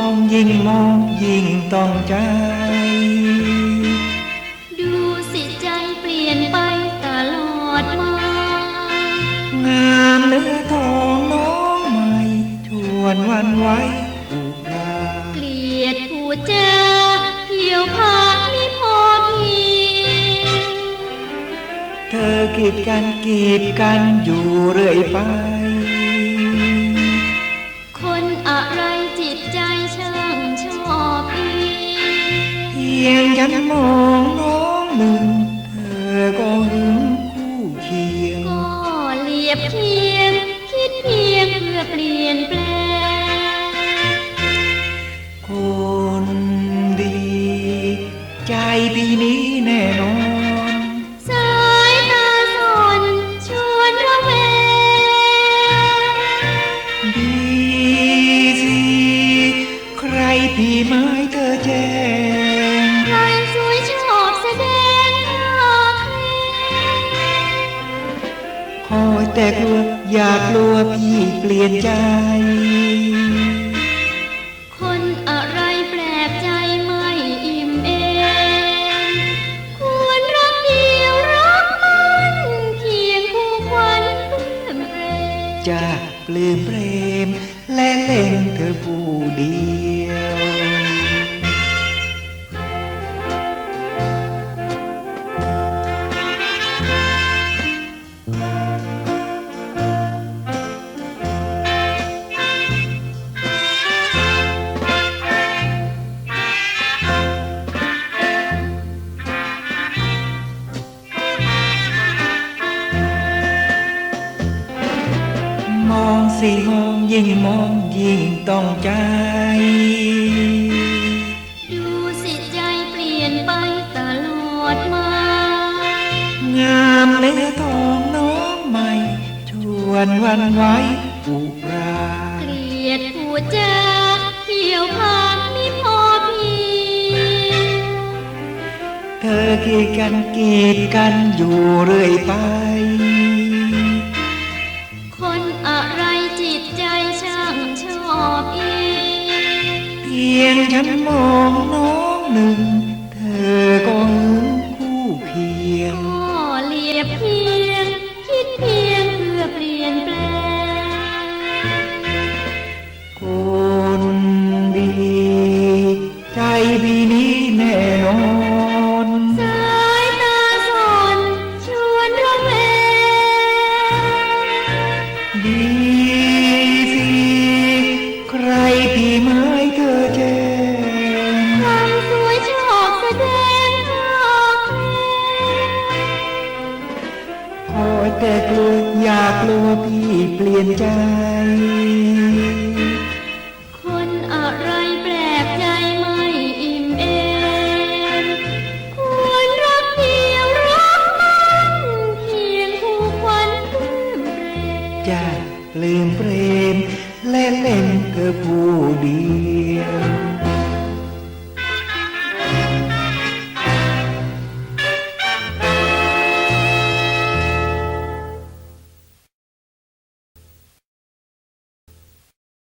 องยิ่งมองยิ่งต้องใจ ดูสิใจเปลี่ยนไปตลอดมางามเนื้อทองน้องใหม่ชวนวันไว้ผูกราเกลียดผู้เจ้าเที่ยวพากไม่พอเพียงเธอกีดกันกีดกันอยู่เรื่อยไป ยงฉันมองน้องหนึ่งเธอก็หึงคู่เคียง ก็เลียบเคียง คิดเพียงเพื่อเปลี่ยนแปลง คนดี ใจพี่นี้แน่นอน สายตาสนชวนระแวงดีสิ ใครพี่ไม้เธอแจ้ง คอยแต่กลัวอยากกลัวพี่เปลี่ยนใจ คนอะไรแปลกใจไม่อิ่มเอมควรรักเดียวรักมันเพียงคู่ควันเพื่อนเปรมจะปลื้มเปรมและเล่นเธอผู้เดี สิมองยิ่งมองยิ่งต้องใจ ดูสิใจเปลี่ยนไปตลอดมา งามเนื้อทองน้องใหม่ ชวนวันไว้ผูกรา เกลียดผู้จาเที่ยวพากไม่พอเพียงเธอกีดกันกีดกันอยู่เรื่อยไป ใจช่างชอบอีเพียงฉันมองน้องหนึ่ง เธอก็หึงคู่เคียง ก็เลียบเพี พี่ไม้เธอแจ้งความสวยชอบแสดงท่าแคลงคอยแต่กลัวอยากกลัวพี่เปลี่ยนใจ คนอะไรแปลกใจไม่อิ่มเอมควรรักเดียวรักมันเพียงคู่ควันเพื่อนเปรมจะลืมเปรมและเล่น പോലീ